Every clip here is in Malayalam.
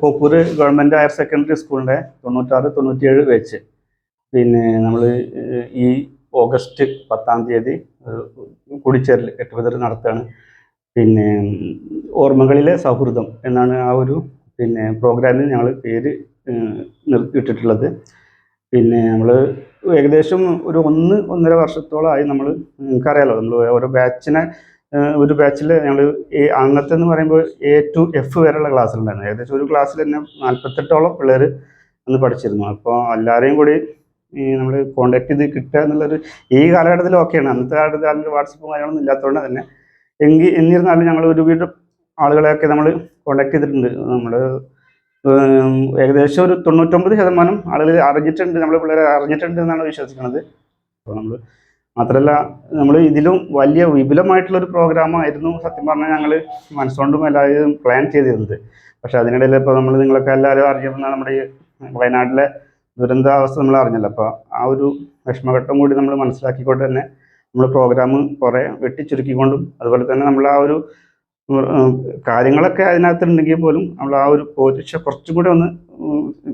കോപ്പൂർ ഗവൺമെന്റ് ഹയർ സെക്കൻഡറി സ്കൂളിന്റെ തൊണ്ണൂറ്റാറ് തൊണ്ണൂറ്റിയേഴ് വെച്ച് പിന്നെ നമ്മൾ ഈ ഓഗസ്റ്റ് പത്താം തീയതി കുടിച്ചേരൽ എട്ടുപതിൽ നടത്തുകയാണ് പിന്നെ ഓർമ്മകളിലെ സൗഹൃദം എന്നാണ് ആ ഒരു പിന്നെ പ്രോഗ്രാമിന് ഞങ്ങൾ പേര് നിർത്തിയിട്ടിട്ടുള്ളത്. പിന്നെ നമ്മൾ ഏകദേശം ഒരു ഒന്ന് ഒന്നര വർഷത്തോളമായി നമ്മൾ നിങ്ങൾക്കറിയാലോ നമ്മൾ ഓരോ ബാച്ചിനെ ഒരു ബാച്ചിൽ ഞങ്ങൾ അന്നത്തെ എന്ന് പറയുമ്പോൾ എ ടു എഫ് വരെയുള്ള ക്ലാസ്സിലുണ്ടായിരുന്നു ഏകദേശം ഒരു ക്ലാസ്സിൽ തന്നെ നാൽപ്പത്തെട്ടോളം പിള്ളേർ അന്ന് പഠിച്ചിരുന്നു. അപ്പോൾ എല്ലാവരെയും കൂടി ഈ നമ്മൾ കോണ്ടാക്ട് ചെയ്ത് കിട്ടുക എന്നുള്ളൊരു ഈ കാലഘട്ടത്തിൽ ഓക്കെയാണ് അന്നത്തെ കാലത്ത് അതിന്റെ വാട്സപ്പും കാര്യങ്ങളൊന്നും ഇല്ലാത്തതുകൊണ്ട് തന്നെ. എങ്കിൽ എന്നിരുന്നാലും ഞങ്ങൾ ഒരു ഒരുവിധ ആളുകളെയൊക്കെ നമ്മൾ കോണ്ടാക്ട് ചെയ്തിട്ടുണ്ട്. നമ്മൾ ഏകദേശം ഒരു തൊണ്ണൂറ്റൊമ്പത് ശതമാനം ആളുകൾ അറിഞ്ഞിട്ടുണ്ട്. നമ്മൾ പിള്ളേരെ അറിഞ്ഞിട്ടുണ്ട് എന്നാണ് വിശ്വസിക്കുന്നത് അപ്പോൾ നമ്മൾ മാത്രമല്ല നമ്മൾ ഇതിലും വലിയ വിപുലമായിട്ടുള്ളൊരു പ്രോഗ്രാമായിരുന്നു സത്യം പറഞ്ഞാൽ ഞങ്ങൾ മനസ്സുകൊണ്ടും എല്ലാവരും പ്ലാൻ ചെയ്തിരുന്നത്. പക്ഷേ അതിനിടയിൽ ഇപ്പോൾ നമ്മൾ നിങ്ങളൊക്കെ എല്ലാവരും അറിഞ്ഞിരുന്ന നമ്മുടെ ഈ വയനാട്ടിലെ ദുരന്താവസ്ഥ നമ്മൾ അറിഞ്ഞല്ലോ. അപ്പോൾ ആ ഒരു വിഷമഘട്ടം കൂടി നമ്മൾ മനസ്സിലാക്കിക്കൊണ്ട് തന്നെ നമ്മൾ പ്രോഗ്രാം കുറേ വെട്ടിച്ചുരുക്കിക്കൊണ്ടും അതുപോലെ തന്നെ നമ്മൾ ആ ഒരു കാര്യങ്ങളൊക്കെ അതിനകത്തുണ്ടെങ്കിൽ പോലും നമ്മൾ ആ ഒരു പോരിശ കുറച്ചും കൂടെ ഒന്ന്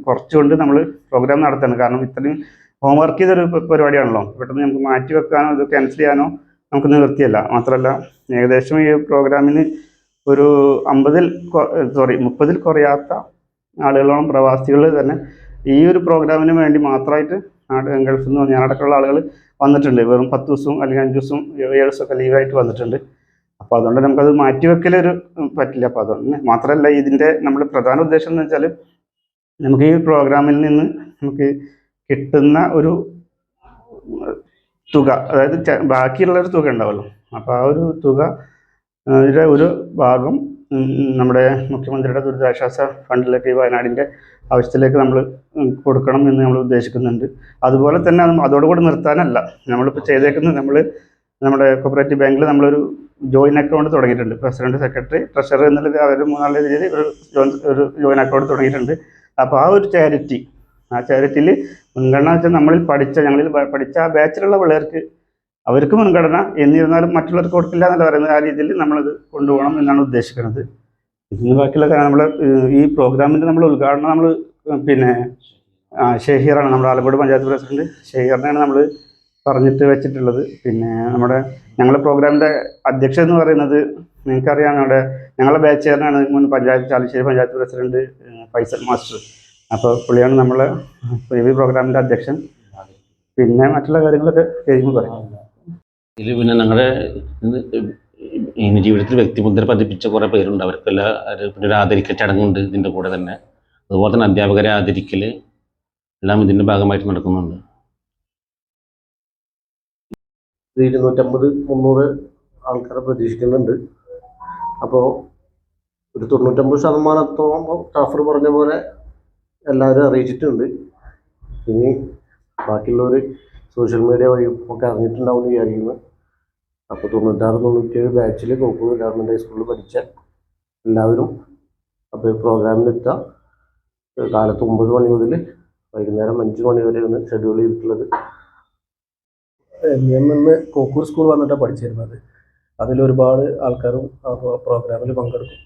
കുറച്ചുകൊണ്ട് നമ്മൾ പ്രോഗ്രാം നടത്തണം. കാരണം ഇത്രയും ഹോംവർക്ക് ചെയ്തൊരു പരിപാടിയാണല്ലോ. പെട്ടെന്ന് നമുക്ക് മാറ്റി വെക്കാനോ ഇത് ക്യാൻസൽ ചെയ്യാനോ നമുക്ക് നിവൃത്തിയല്ല മാത്രമല്ല ഏകദേശം ഈ പ്രോഗ്രാമിന് ഒരു അമ്പതിൽ സോറി മുപ്പതിൽ കുറയാത്ത ആളുകളോളം പ്രവാസികൾ തന്നെ ഈ ഒരു പ്രോഗ്രാമിന് വേണ്ടി മാത്രമായിട്ട് നാട് ഗൾഫിൽ നിന്ന് ഞാനടക്കമുള്ള ആളുകൾ വന്നിട്ടുണ്ട്. വെറും പത്ത് ദിവസവും അല്ലെങ്കിൽ അഞ്ച് ദിവസവും ഏഴ് ദിവസമൊക്കെ ലീവായിട്ട് വന്നിട്ടുണ്ട്. അപ്പോൾ അതുകൊണ്ട് നമുക്കത് മാറ്റിവെക്കലൊരു പറ്റില്ല. അപ്പോൾ അതുകൊണ്ട് മാത്രമല്ല ഇതിന്റെ നമ്മുടെ പ്രധാന ഉദ്ദേശം എന്ന് വെച്ചാൽ നമുക്ക് ഈ പ്രോഗ്രാമിൽ നിന്ന് നമുക്ക് കിട്ടുന്ന ഒരു തുക അതായത് ബാക്കിയുള്ള ഒരു തുക ഉണ്ടാവുമല്ലോ അപ്പോൾ ആ ഒരു തുക ഒരു ഭാഗം നമ്മുടെ മുഖ്യമന്ത്രിയുടെ ദുരിതാശ്വാസ ഫണ്ടിലേക്ക് വയനാടിന്റെ ആവശ്യത്തിലേക്ക് നമ്മൾ കൊടുക്കണം എന്ന് നമ്മൾ ഉദ്ദേശിക്കുന്നുണ്ട്. അതുപോലെ തന്നെ അത് അതോടുകൂടി നിർത്താനല്ല. നമ്മളിപ്പോൾ ചെയ്തേക്കുന്നത് നമ്മൾ നമ്മുടെ കോപ്പറേറ്റീവ് ബാങ്കിൽ നമ്മളൊരു ജോയിൻ അക്കൗണ്ട് തുടങ്ങിയിട്ടുണ്ട്. പ്രസിഡന്റ് സെക്രട്ടറി ട്രഷറർ എന്നുള്ള അവർ മൂന്നാൽ രീതിയിൽ ഒരു ഒരു ജോയിൻ അക്കൗണ്ട് തുടങ്ങിയിട്ടുണ്ട്. അപ്പോൾ ആ ഒരു ചാരിറ്റി ആ ചാരിറ്റിയിൽ മുൻഗണന വെച്ചാൽ നമ്മളിൽ പഠിച്ച ഞങ്ങളിൽ പഠിച്ച ആ ബാച്ചിലുള്ള പിള്ളേർക്ക് അവർക്ക് മുൻഗണന എന്നിരുന്നാലും മറ്റുള്ളവർക്ക് കൊടുക്കില്ല എന്നല്ല പറയുന്നത്. ആ രീതിയിൽ നമ്മളത് കൊണ്ടുപോകണം എന്നാണ് ഉദ്ദേശിക്കുന്നത്. ഇതിന് ബാക്കിയുള്ള കാര്യം നമ്മൾ ഈ പ്രോഗ്രാമിന്റെ നമ്മൾ ഉദ്ഘാടനം നമ്മൾ പിന്നെ ഷെഹീറാണ് നമ്മുടെ ആലപ്പുഴ പഞ്ചായത്ത് പ്രസിഡന്റ്. ഷെഹീറിനെയാണ് നമ്മൾ പറഞ്ഞിട്ട് വെച്ചിട്ടുള്ളത്. പിന്നെ നമ്മുടെ ഞങ്ങളുടെ പ്രോഗ്രാമിന്റെ അധ്യക്ഷ എന്ന് പറയുന്നത് നിങ്ങൾക്കറിയാം. നമ്മുടെ ഞങ്ങളുടെ ബാച്ചുകാരനാണ് മുൻ പഞ്ചായത്ത് ചാലശ്ശേരി പഞ്ചായത്ത് പ്രസിഡന്റ് ഫൈസൽ മാസ്റ്റർ. അപ്പോൾ പുള്ളിയാണ് നമ്മളെ വി പ്രോഗ്രാമിന്റെ അധ്യക്ഷൻ. പിന്നെ മറ്റുള്ള കാര്യങ്ങളൊക്കെ കഴിയുമ്പോൾ പറയാം. ഇതിൽ പിന്നെ ഞങ്ങളുടെ ഇനി ജീവിതത്തിൽ വ്യക്തിമുദ്ര പതിപ്പിച്ച കുറേ പേരുണ്ട്. അവർക്കെല്ലാം പിന്നെ ഒരു ആദരിക്കൽ ചടങ്ങുണ്ട് ഇതിന്റെ കൂടെ തന്നെ. അതുപോലെ തന്നെ അധ്യാപകരെ ആദരിക്കൽ എല്ലാം ഇതിന്റെ ഭാഗമായിട്ട് നടക്കുന്നുണ്ട്. ഇരുന്നൂറ്റമ്പത് മുന്നൂറ് ആൾക്കാരെ പ്രതീക്ഷിക്കുന്നുണ്ട്. അപ്പോൾ ഒരു തൊണ്ണൂറ്റമ്പത് ശതമാനത്തോളം ജാഫർ പറഞ്ഞ പോലെ എല്ലാവരും അറിയിച്ചിട്ടുണ്ട്. ഇനി ബാക്കിയുള്ളവർ സോഷ്യൽ മീഡിയ വഴി ഒക്കെ അറിഞ്ഞിട്ടുണ്ടാവും എന്ന് വിചാരിക്കുന്നു. അപ്പോൾ തൊണ്ണൂറ്റാറ് തൊണ്ണൂറ്റേഴ് ബാച്ചിൽ കോക്കൂർ ഗവൺമെന്റ് ഹൈസ്കൂളിൽ പഠിച്ച എല്ലാവരും അപ്പോൾ ഈ പ്രോഗ്രാമിലെത്താം കാലത്ത് ഒമ്പത് മണി മുതൽ വൈകുന്നേരം അഞ്ച് മണി വരെയാണ് ഷെഡ്യൂൾ ചെയ്തിട്ടുള്ളത്. ഞാൻ നിന്ന് കോക്കൂർ സ്കൂൾ വന്നിട്ടാണ് പഠിച്ചിരുന്നത്. അതിൽ ഒരുപാട് ആൾക്കാരും പ്രോഗ്രാമിൽ പങ്കെടുക്കും.